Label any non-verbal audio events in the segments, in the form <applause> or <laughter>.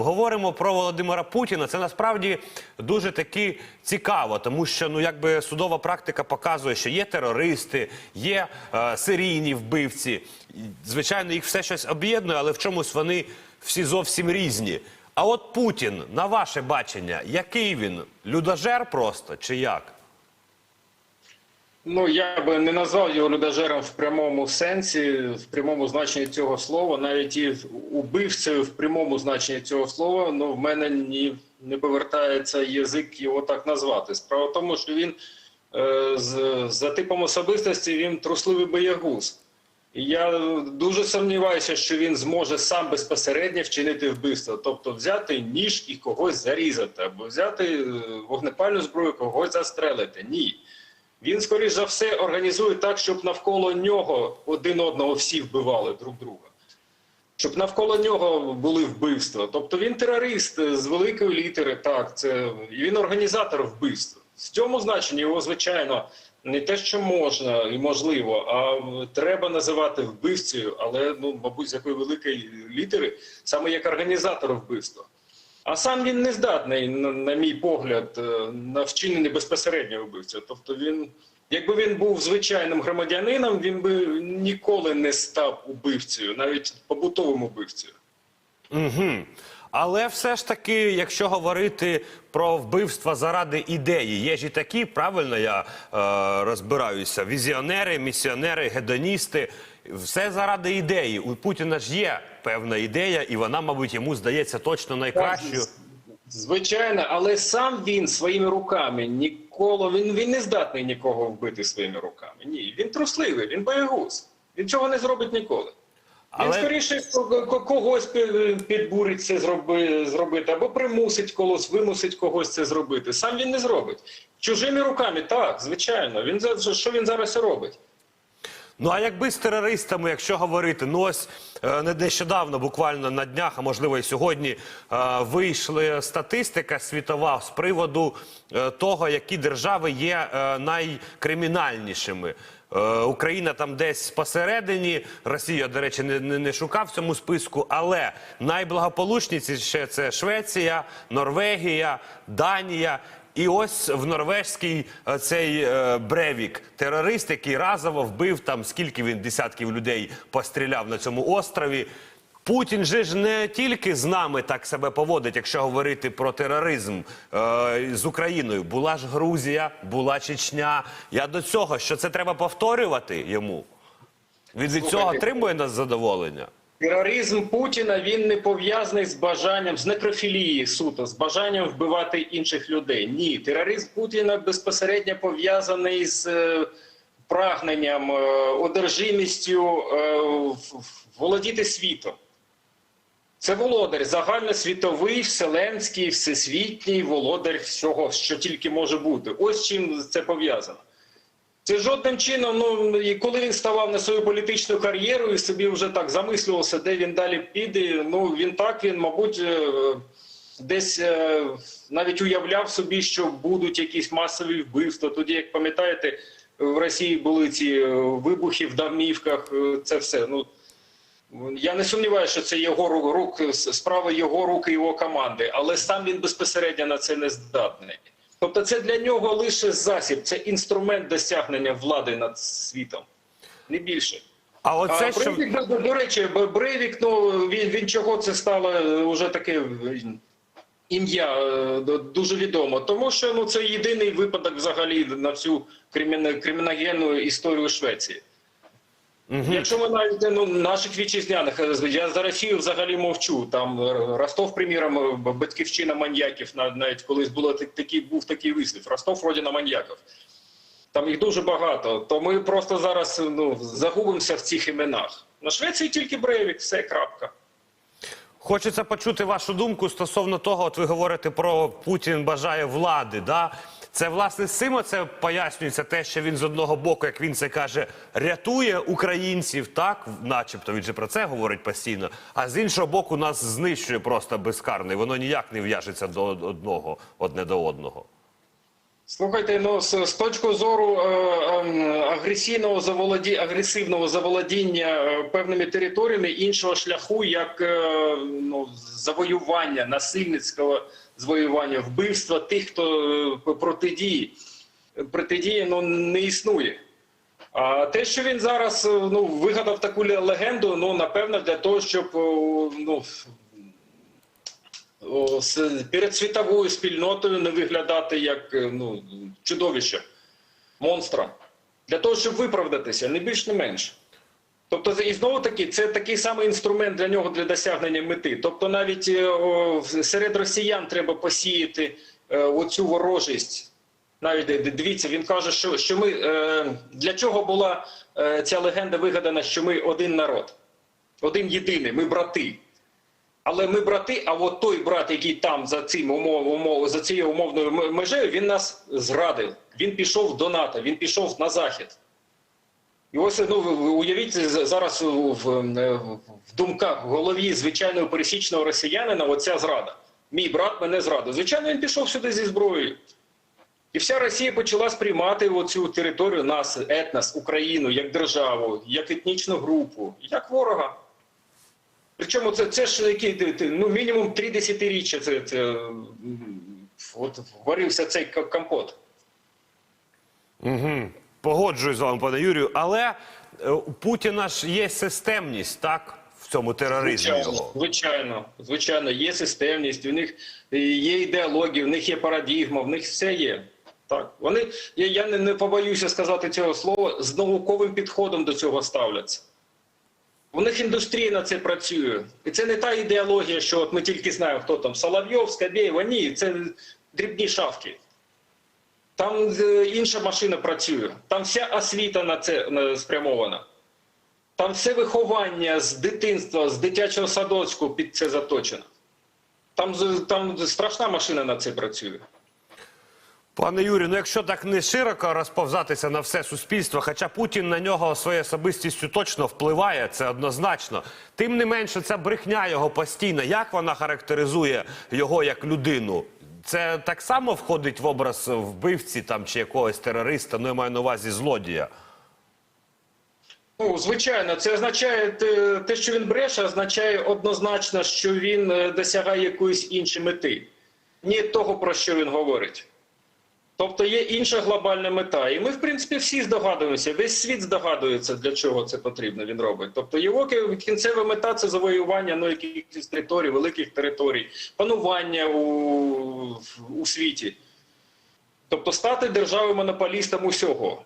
говоримо про Володимира Путіна. Це насправді дуже таки цікаво, тому що ну якби судова практика показує, що є терористи, є е, серійні вбивці. Звичайно, їх все щось об'єднує, але в чомусь вони всі зовсім різні. А от Путін, на ваше бачення, який він? Людожер просто чи як? Ну, я би не назвав його людожером в прямому сенсі, в прямому значенні цього слова, навіть і убивцею в прямому значенні цього слова, ну в мене ні не повертається язик його так назвати. Справа в тому, що він е, з, за типом особистості він трусливий боягуз. Я дуже сумніваюся, що він зможе сам безпосередньо вчинити вбивство, тобто взяти ніж і когось зарізати, або взяти е, вогнепальну зброю, когось застрелити. Ні. Він, скоріш за все, організує так, щоб навколо нього один одного всі вбивали друг друга. Щоб навколо нього були вбивства. Тобто він терорист з великої літери, так, це він організатор вбивства. В цьому значенні його, звичайно, не те, що можна і можливо, а треба називати вбивцею, але ну, мабуть, з якої великої літери, саме як організатор вбивства. А сам він не здатний, на, мій погляд, е, на вчинення безпосереднього вбивця. Тобто він, якби він був звичайним громадянином, він би ніколи не став убивцею, навіть побутовим убивцею. Угу. Але все ж таки, якщо говорити про вбивства заради ідеї, є ж і такі, правильно я е, розбираюся, візіонери, місіонери, гедоністи. Все заради ідеї. У Путіна ж є певна ідея, і вона, мабуть, йому здається точно найкращою. Звичайно, але сам він своїми руками ніколи він, він не здатний нікого вбити своїми руками. Ні, він трусливий, він боягуз. Він цього не зробить ніколи. Він скоріше ко- ко- когось пі- підбурить це зроби, зробити, або примусить когось, вимусить когось це зробити. Сам він не зробить. Чужими руками, так, звичайно. Він що він зараз робить? Ну а якби з терористами, якщо говорити, ну ось е, не- нещодавно, буквально на днях, а можливо і сьогодні, е, вийшла статистика світова з приводу е, того, які держави є найкримінальнішими. Україна там десь посередині, Росія, до речі, не, не, не шукав цьому списку, але найблагополучніші ще це Швеція, Норвегія, Данія. І ось в норвежський е, цей е, Бревік, терорист, який разово вбив там скільки він десятків людей постріляв на цьому острові. Путін же ж не тільки з нами так себе поводить, якщо говорити про тероризм е, з Україною. Була ж Грузія, була Чечня. Я до цього, що це треба повторювати йому. Він від цього отримує нас задоволення. Тероризм Путіна він не пов'язаний з бажанням з некрофілії суто, з бажанням вбивати інших людей. Ні, тероризм Путіна безпосередньо пов'язаний з е, прагненням, е, одержимістю е, володіти світом. Це володар, загальносвітовий, вселенський, всесвітній володар всього, що тільки може бути. Ось чим це пов'язано. Це жодним чином, ну і коли він ставав на свою політичну кар'єру і собі вже так замислювався, де він далі піде. Ну він так, він, мабуть, е, десь е, навіть уявляв собі, що будуть якісь масові вбивства. Тоді, як пам'ятаєте, в Росії були ці е, вибухи в домівках. Це все. Ну я не сумніваюся, що це його ру- рук, справа його рук і його команди, але сам він безпосередньо на це не здатний. Тобто, це для нього лише засіб, це інструмент досягнення влади над світом, не більше. А оце а що Брейвік, до, до речі, Брейвік, ну він, він чого це стало е, вже таке е, ім'я е, дуже відомо, тому що ну це єдиний випадок взагалі на всю кримінальну криміногенну історію Швеції. Якщо ми навіть ну, наших вітчизняних, е, я за Росію взагалі мовчу. Там е, Ростов, приміром, е, батьківщина маньяків, нав- навіть колись було такий, був такий вислів. Ростов родина маньяків. Там їх дуже багато. То ми просто зараз ну, загубимося в цих іменах. На Швеції тільки Брейвік, все крапка. Хочеться почути вашу думку стосовно того, от ви говорите про Путін бажає влади. Да? Це власне з це пояснюється те, що він з одного боку, як він це каже, рятує українців, так, начебто він же про це говорить постійно. А з іншого боку, нас знищує просто безкарно. і Воно ніяк не в'яжеться до одного, одне до одного. Слухайте, ну з, з точки зору е, е, агресивного заволоді, агресивного заволодіння е, певними територіями іншого шляху, як е, ну, завоювання, насильницького завоювання, вбивства тих, хто е, протидіє, протидіє, ну не існує. А те, що він зараз е, ну, вигадав таку легенду, ну напевно, для того, щоб о, ну, перед світовою спільнотою не виглядати як е, ну, чудовище, монстра. Для того, щоб виправдатися, не більш не менш. Тобто, і знову таки, це такий самий інструмент для нього для досягнення мети. Тобто, навіть е, о, серед росіян треба посіяти е, оцю ворожість. Навіть дивіться, він каже, що, що ми е, для чого була е, ця легенда вигадана, що ми один народ, один єдиний, ми брати. Але ми брати, а от той брат, який там за цим умов, умов за цією умовною межею, він нас зрадив. Він пішов до НАТО, він пішов на захід. І ось ну уявіть зараз в, е, в думках в голові звичайного пересічного росіянина оця зрада. Мій брат мене зрадив. Звичайно, він пішов сюди зі зброєю. І вся Росія почала сприймати оцю територію нас, етнос, Україну, як державу, як етнічну групу, як ворога. Причому це, це ж ти- ну, мінімум три десятиріччя це, це, от, варився цей компот. Угу. Погоджуюсь з вами, пане Юрію, але е, у Путіна ж є системність, так? В цьому тероризмі Звичайно, його. звичайно, звичайно, є системність, у них е, є ідеологія, в них є парадігма, в них все є. Так, вони, я, я не, не побоюся сказати цього слова, з науковим підходом до цього ставляться. У них індустрія на це працює. І це не та ідеологія, що от ми тільки знаємо, хто там Соловйов, Скабєєва. Ні, це дрібні шавки. Там е, інша машина працює. Там вся освіта на це спрямована. Там все виховання з дитинства, з дитячого садочку під це заточено. Там, там страшна машина на це працює. Пане Юрію, ну якщо так не широко розповзатися на все суспільство, хоча Путін на нього своєю особистістю точно впливає, це однозначно. Тим не менше, ця брехня його постійна. Як вона характеризує його як людину? Це так само входить в образ вбивці там чи якогось терориста, ну я маю на увазі злодія. Ну, звичайно, це означає те, що він бреше, означає однозначно, що він е, досягає якоїсь іншої мети, ні того, про що він говорить. Тобто є інша глобальна мета. І ми, в принципі, всі здогадуємося, весь світ здогадується, для чого це потрібно він робить. Тобто його кінцева мета це завоювання ну, якихось територій, великих територій, панування у, у світі. Тобто стати державою монополістом усього.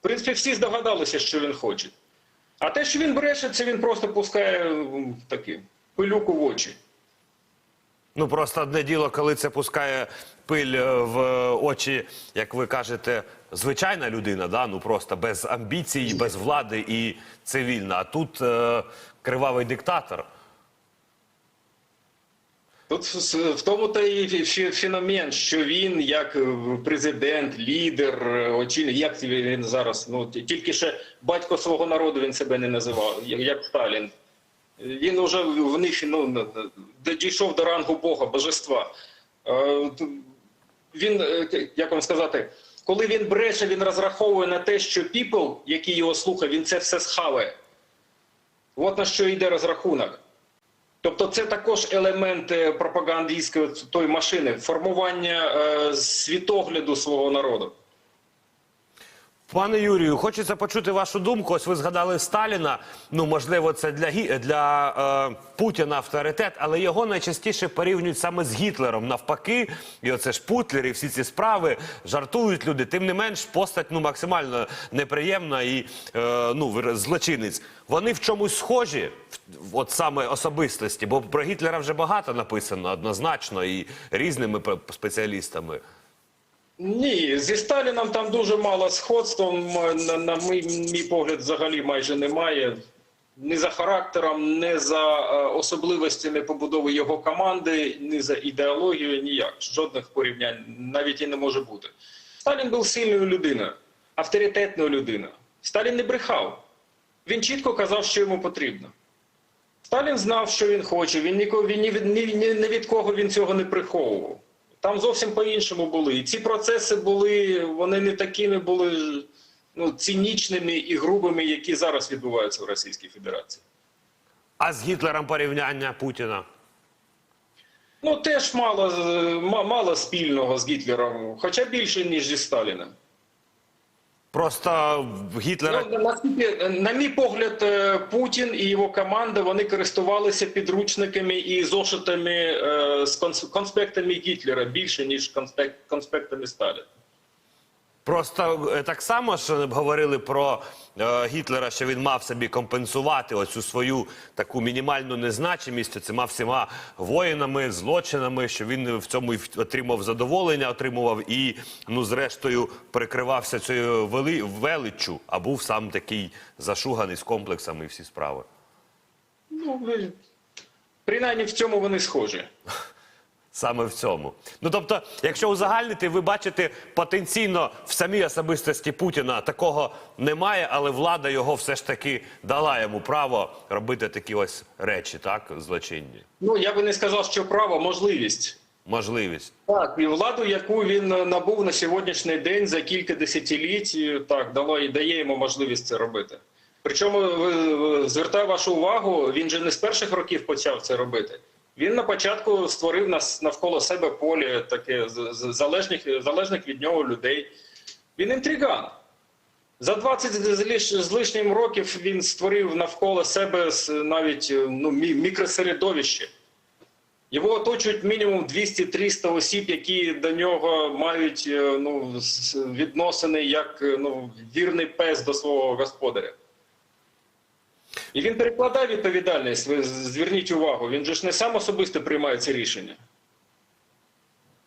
В принципі, всі здогадалися, що він хоче. А те, що він бреше, це він просто пускає м, таки пилюку в очі. Ну просто одне діло, коли це пускає пиль е, в очі, як ви кажете, звичайна людина, да? ну просто без амбіцій, без влади і цивільна. А тут е, кривавий диктатор. Тут в- тому то і феномен, що він як е, президент, лідер, е, очільник, як він зараз, ну тільки ще батько свого народу він себе не називав, як Сталін. Він уже в них ну, дійшов до рангу Бога, божества. Е, Він, е, як вам сказати, коли він бреше, він розраховує на те, що people, який його слухає, він це все схаває. От на що йде розрахунок. Тобто це також елемент е, пропагандистської тої машини, формування світогляду свого народу. Пане Юрію, хочеться почути вашу думку. Ось ви згадали Сталіна. Ну можливо, це для для е, Путіна авторитет, але його найчастіше порівнюють саме з Гітлером. Навпаки, і оце ж Путлер, і всі ці справи жартують люди. Тим не менш, постать ну максимально неприємна і е, ну злочинець. Вони в чомусь схожі, от саме особистості, бо про Гітлера вже багато написано однозначно і різними спеціалістами. Ні, зі Сталіном там дуже мало сходства. На, на мій, мій погляд, взагалі майже немає. Ні за характером, ні за е, особливостями побудови його команди, ні за ідеологією, ніяк. Жодних порівнянь навіть і не може бути. Сталін був сильною людиною, авторитетною людиною. Сталін не брехав. Він чітко казав, що йому потрібно. Сталін знав, що він хоче. Він ні ні, ні, ні від кого він цього не приховував. Там зовсім по-іншому були. І ці процеси були, вони не такими були ну, цинічними і грубими, які зараз відбуваються в Російській Федерації. А з Гітлером порівняння Путіна? Ну, теж мало, мало спільного з Гітлером, хоча більше, ніж зі Сталіним. Просто Гітлера Ну, наскільки, на мій погляд, е, Путін і його команда вони користувалися підручниками і зошитами е, з конс- конспектами Гітлера більше, ніж конспект- конспектами Сталіна. Просто е, так само ж говорили про е, Гітлера, що він мав собі компенсувати оцю свою таку мінімальну незначимість цими всіма воїнами, злочинами, що він в цьому отримав задоволення, отримував і, ну, зрештою, прикривався цією вели, величчю, а був сам такий зашуганий з комплексами і всі справи. Ну, принаймні в цьому вони схожі. Саме в цьому. Ну тобто, якщо узагальнити, ви бачите потенційно в самій особистості Путіна такого немає, але влада його все ж таки дала йому право робити такі ось речі, так, злочинні. Ну, я би не сказав, що право, можливість. Можливість. Так, і владу, яку він набув на сьогоднішній день за кілька десятиліть, так, дало і дає йому можливість це робити. Причому звертаю вашу увагу, він же не з перших років почав це робити. Він на початку створив нас навколо себе поле таке залежних, залежних від нього людей. Він інтриган. За 20 з лиш- лишнім років він створив навколо себе навіть ну, мікросередовище. Його оточують мінімум 200-300 осіб, які до нього мають е, ну, відносини як ну, вірний пес до свого господаря. І він перекладає відповідальність. Ви зверніть увагу, він же ж не сам особисто приймає це рішення.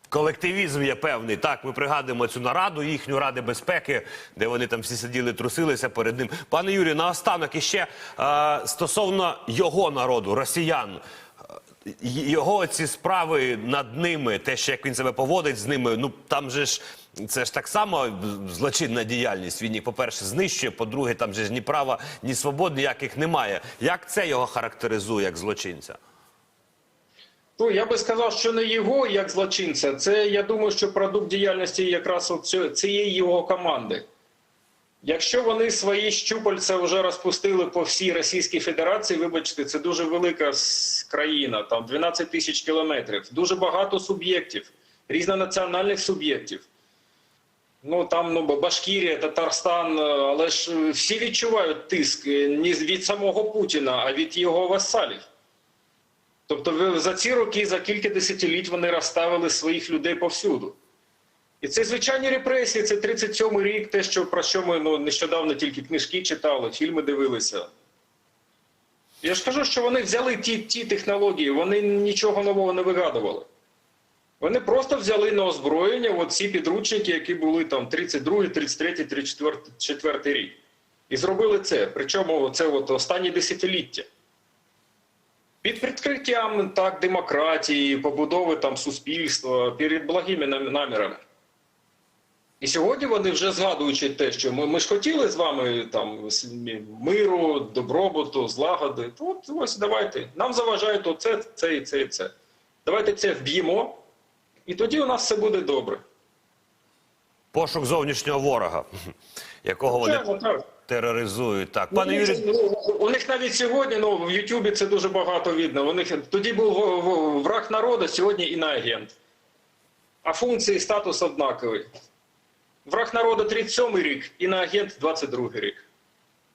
Колективізм є певний. Так, ми пригадуємо цю нараду, їхню ради безпеки, де вони там всі сиділи, трусилися перед ним. Пане Юрію, наостанок іще е, стосовно його народу, росіян. Е, Його ці справи над ними, те, що як він себе поводить з ними, ну там же ж це ж так само злочинна діяльність. Він їх, по-перше, знищує, по-друге, там же ж ні права, ні свобод ніяких немає. Як це його характеризує як злочинця? Ну, я би сказав, що не його як злочинця. Це я думаю, що продукт діяльності якраз цієї його команди. Якщо вони свої щупальця вже розпустили по всій Російській Федерації, вибачте, це дуже велика країна, там 12 тисяч кілометрів, дуже багато суб'єктів, різнонаціональних суб'єктів. Ну там ну Башкірія, Татарстан, е, але ж е, всі відчувають тиск не від самого Путіна, а від його васалів. Тобто за ці роки, за кілька десятиліть вони розставили своїх людей повсюду. І це звичайні репресії, це 37-й рік, те, що, про що ми ну, нещодавно тільки книжки читали, фільми дивилися. Я ж кажу, що вони взяли ті, ті технології, вони нічого нового не вигадували. Вони просто взяли на озброєння от ці підручники, які були там 32, 33, 34 рік. І зробили це. Причому це от останні десятиліття. Під прикриттям так, демократії, побудови там суспільства, перед благими намірами. І сьогодні вони вже згадуючи те, що ми, ми ж хотіли з вами там миру, добробуту, злагоди. От ось давайте. Нам заважають оце, це і це і це. Давайте це вб'ємо, і тоді у нас все буде добре. Пошук зовнішнього ворога, <laughs> якого вони так. тероризують. Так, Ну, пане Юрію, ну, у них навіть сьогодні, ну в Ютубі це дуже багато видно. У них тоді був враг народу, сьогодні іноагент. А функції і статус однаковий. Враг народу 37 рік, іноагент 22 рік.